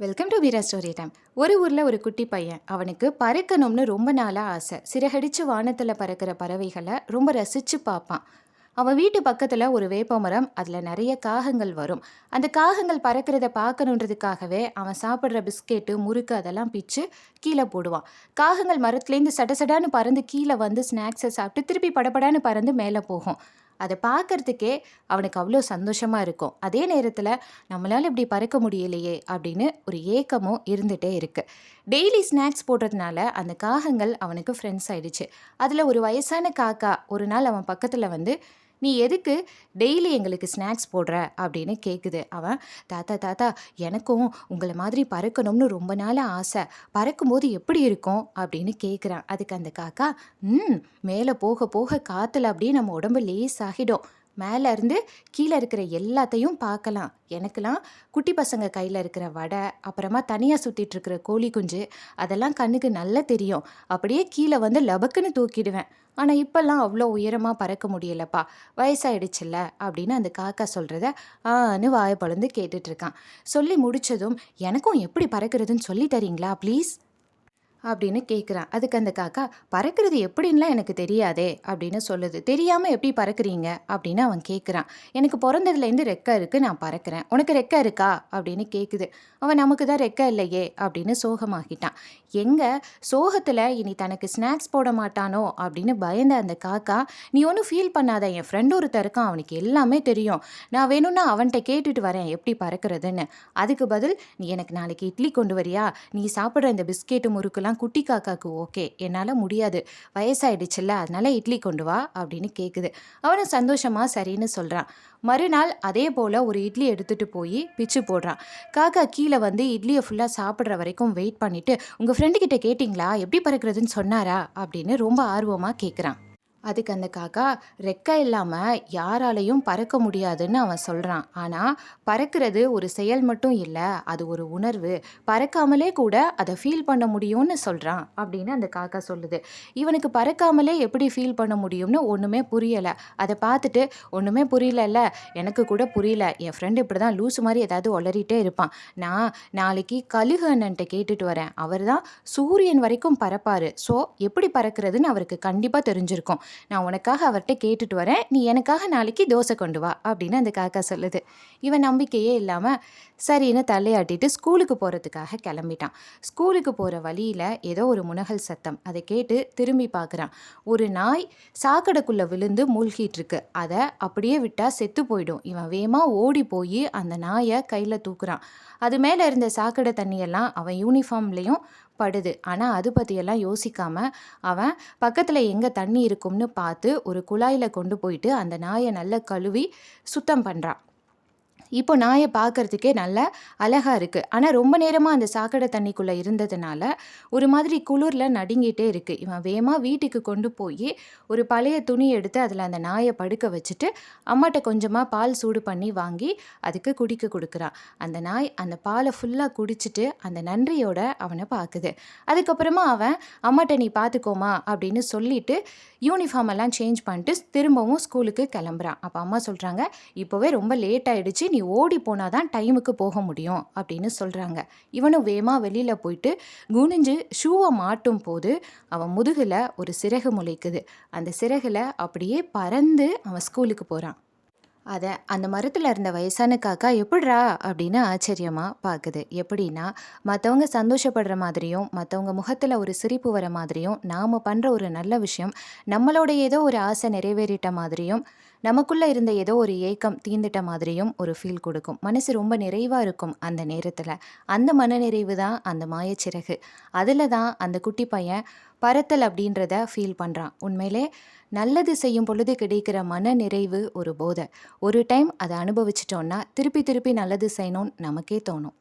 Welcome to பீரா story time ஒரு ஊரில் ஒரு குட்டி பையன் அவனுக்கு பறக்கணும்னு ரொம்ப நாளாக ஆசை. சிறகடிச்சு வானத்தில் பறக்கிற பறவைகளை ரொம்ப ரசித்து பார்ப்பான். அவன் வீட்டு பக்கத்தில் ஒரு வேப்பமரம் அதில் நிறைய காகங்கள் வரும். அந்த காகங்கள் பறக்கிறத பார்க்கணுன்றதுக்காகவே அவன் சாப்பிட்ற பிஸ்கெட்டு முறுக்கு அதெல்லாம் பிச்சு கீழே போடுவான். காகங்கள் மரத்துலேருந்து சடசடான்னு பறந்து கீழே வந்து ஸ்நாக்ஸை சாப்பிட்டு திருப்பி படப்படான்னு பறந்து மேலே போகும். அதை பார்க்கறதுக்கே அவனுக்கு அவ்வளோ சந்தோஷமாக இருக்கும். அதே நேரத்தில் நம்மளால் இப்படி பறக்க முடியலையே அப்படின்னு ஒரு ஏக்கமும் இருந்துகிட்டே இருக்குது டெய்லி ஸ்நாக்ஸ் போடுறதுனால அந்த காகங்கள் அவனுக்கு ஃப்ரெண்ட்ஸ் ஆயிடுச்சு. அதில் ஒரு வயசான காக்கா ஒரு நாள் அவன் பக்கத்தில் வந்து நீ எதுக்கு டெய்லி எங்களுக்கு ஸ்நாக்ஸ் போடுற? அப்படின்னு கேட்குது அவன் தாத்தா தாத்தா எனக்கும் உங்களை மாதிரி பறக்கணும்னு ரொம்ப நாள் ஆசை. பறக்கும்போது எப்படி இருக்கும்? அப்படின்னு கேட்குறான் அதுக்கு அந்த காக்கா ம் மேலே போக போக காற்றுல அப்படியே நம்ம உடம்பு லேஸ் ஆகிடும் மேலே இருந்து கீழே இருக்கிற எல்லாத்தையும் பார்க்கலாம். எனக்கெல்லாம் குட்டி பசங்க கையில் இருக்கிற வடை அப்புறமா தனியாக சுற்றிட்டு இருக்கிற கோழி குஞ்சு அதெல்லாம் கண்ணுக்கு நல்லா தெரியும். அப்படியே கீழே வந்து லபக்குன்னு தூக்கிடுவேன். ஆனால் இப்போல்லாம் அவ்வளோ உயரமாக பறக்க முடியலப்பா. வயசாயிடுச்சுல்ல அப்படின்னு அந்த காக்கா சொல்கிறத ஆன்னு வாயை பழந்து கேட்டுட்ருக்கான் சொல்லி முடிச்சதும் எனக்கும் எப்படி பறக்கிறதுன்னு சொல்லி தரீங்களா ப்ளீஸ் அப்படின்னு கேட்குறான் அதுக்கு அந்த காக்கா பறக்கிறது எப்படின்லாம் எனக்கு தெரியாதே அப்படின்னு சொல்லுது. தெரியாமல் எப்படி பறக்கிறீங்க? அப்படின்னு அவன் கேட்குறான் எனக்கு பிறந்ததுலேருந்து ரெக்கை இருக்குது நான் பறக்கிறேன். உனக்கு ரெக்கை இருக்கா? அப்படின்னு கேட்குது அவன் நமக்கு தான் ரெக்கை இல்லையே அப்படின்னு சோகமாகிட்டான் எங்கே சோகத்தில் இனி தனக்கு ஸ்நாக்ஸ் போட மாட்டானோ அப்படின்னு பயந்த அந்த காக்கா நீ ஒன்றும் ஃபீல் பண்ணாத என் ஃப்ரெண்ட் ஒருத்தர் இருக்கான் அவனுக்கு எல்லாமே தெரியும். நான் வேணும்னா அவன்கிட்ட கேட்டுட்டு வரேன் எப்படி பறக்கிறதுன்னு. அதுக்கு பதில் நீ எனக்கு நாளைக்கு இட்லி கொண்டு வரியா? நீ சாப்பிட்ற இந்த பிஸ்கெட்டு முறுக்கெல்லாம் குட்டி காக்காவுக்கு ஓகே. என்னால் முடியாது. வயசாயிடுச்சுல்ல அதனால இட்லி கொண்டு வா அப்படின்னு கேட்குது அவனும் சந்தோஷமா சரின்னு சொல்கிறான் மறுநாள் அதே போல் ஒரு இட்லி எடுத்துகிட்டு போய் பிச்சு போடுறான். காக்கா கீழே வந்து இட்லியை ஃபுல்லாக சாப்பிட்ற வரைக்கும் வெயிட் பண்ணிவிட்டு உங்கள் ஃப்ரெண்டுக்கிட்ட கேட்டிங்களா? எப்படி பறக்கிறதுன்னு சொன்னாரா? அப்படின்னு ரொம்ப ஆர்வமாக கேட்குறான் அதுக்கு அந்த காக்கா ரெக்கை இல்லாமல் யாராலையும் பறக்க முடியாதுன்னு அவன் சொல்கிறான் ஆனால் பறக்கிறது ஒரு செயல் மட்டும் இல்லை அது ஒரு உணர்வு. பறக்காமலே கூட அதை ஃபீல் பண்ண முடியும்னு சொல்கிறான் அப்படின்னு அந்த காக்கா சொல்லுது. இவனுக்கு பறக்காமலே எப்படி ஃபீல் பண்ண முடியும்னு ஒன்றுமே புரியலை. அதை பார்த்துட்டு ஒன்றுமே புரியலல்ல எனக்கு கூட புரியல. என் ஃப்ரெண்டு இப்படி தான் லூஸ் மாதிரி ஏதாவது உளறிட்டே இருப்பான். நான் நாளைக்கு கழுகு அண்ணன்ட்ட கேட்டுட்டு வரேன். அவர் தான் சூரியன் வரைக்கும் பறப்பார். ஸோ எப்படி பறக்கிறதுன்னு அவருக்கு கண்டிப்பாக தெரிஞ்சிருக்கும். நான் உனக்காக அவர்கிட்ட கேட்டுட்டு வரேன். நீ எனக்காக நாளைக்கு தோசை கொண்டு வா அப்படின்னு அந்த காக்கா சொல்லுது. இவன் நம்பிக்கையே இல்லாமல் சரின்னு தலையாட்டிட்டு ஸ்கூலுக்கு போகிறதுக்காக கிளம்பிட்டான். ஸ்கூலுக்கு போகிற வழியில் ஏதோ ஒரு முனகல் சத்தம். அதை கேட்டு திரும்பி பார்க்குறான் ஒரு நாய் சாக்கடைக்குள்ளே விழுந்து மூழ்கிட்டு இருக்கு. அதை அப்படியே விட்டால் செத்து போயிடும். இவன் வேகமாக ஓடி போய் அந்த நாயை கையில் தூக்குறான். அது மேலே இருந்த சாக்கடை தண்ணியெல்லாம் அவன் யூனிஃபார்ம்லேயும் படுது. ஆனால் அது பற்றியெல்லாம் யோசிக்காமல் அவன் பக்கத்தில் எங்கே தண்ணி இருக்கும்னு பார்த்து ஒரு குழாயில் கொண்டு போயிட்டு அந்த நாயை நல்லா கழுவி சுத்தம் பண்ணுறான் இப்போ நாயை பார்க்கறதுக்கே நல்ல அழகாக இருக்குது ஆனால் ரொம்ப நேரமாக அந்த சாக்கடை தண்ணிக்குள்ளே இருந்ததுனால ஒரு மாதிரி குளிரில் நடுங்கிட்டே இருக்குது இவன் வேகமாக வீட்டுக்கு கொண்டு போய் ஒரு பழைய துணி எடுத்து அதில் அந்த நாயை படுக்க வச்சுட்டு அம்மாட்ட கொஞ்சமாக பால் சூடு பண்ணி வாங்கி அதுக்கு குடிக்க கொடுக்குறான். அந்த நாய் அந்த பாலை ஃபுல்லாக குடிச்சிட்டு அந்த நன்றியோட அவனை பார்க்குது. அதுக்கப்புறமா அவன் அம்மாட்ட நீ பார்த்துக்கோமா அப்படின்னு சொல்லிட்டு யூனிஃபார்ம் எல்லாம் சேஞ்ச் பண்ணிட்டு திரும்பவும் ஸ்கூலுக்கு கிளம்புறான். அப்போ அம்மா சொல்கிறாங்க இப்போவே ரொம்ப லேட் ஆகிடுச்சு நீ ஓடி போனால் தான் டைமுக்கு போக முடியும் அப்படின்னு சொல்கிறாங்க இவனும் வேகமாக வெளியில் போயிட்டு குனிஞ்சு ஷூவை மாட்டும் போது அவன் முதுகில் ஒரு சிறகு முளைக்குது. அந்த சிறகுல அப்படியே பறந்து அவன் ஸ்கூலுக்கு போகிறான் அதை அந்த மரத்தில் இருந்த வயசான காக்கா எப்படிரா அப்படின்னு ஆச்சரியமாக பார்க்குது எப்படின்னா மற்றவங்க சந்தோஷப்படுற மாதிரியும் மற்றவங்க முகத்தில் ஒரு சிரிப்பு வர மாதிரியும் நாம் பண்ணுற ஒரு நல்ல விஷயம் நம்மளோட ஏதோ ஒரு ஆசை நிறைவேறிட்ட மாதிரியும் நமக்குள்ளே இருந்த ஏதோ ஒரு ஏக்கம் தீந்துட்ட மாதிரியும் ஒரு ஃபீல் கொடுக்கும். மனசு ரொம்ப நிறைவாக இருக்கும் அந்த நேரத்தில். அந்த மனநிறைவு தான் அந்த மாயச்சிறகு. அதில் தான் அந்த குட்டி பையன் பறத்தல் அப்படின்றத ஃபீல் பண்ணுறான் உண்மையிலே நல்லது செய்யும் பொழுது கிடைக்கிற மன நிறைவு ஒரு போதை. ஒரு டைம் அதை அனுபவிச்சிட்டோன்னா திருப்பி திருப்பி நல்லது செய்யணும்னு நமக்கே தோணும்.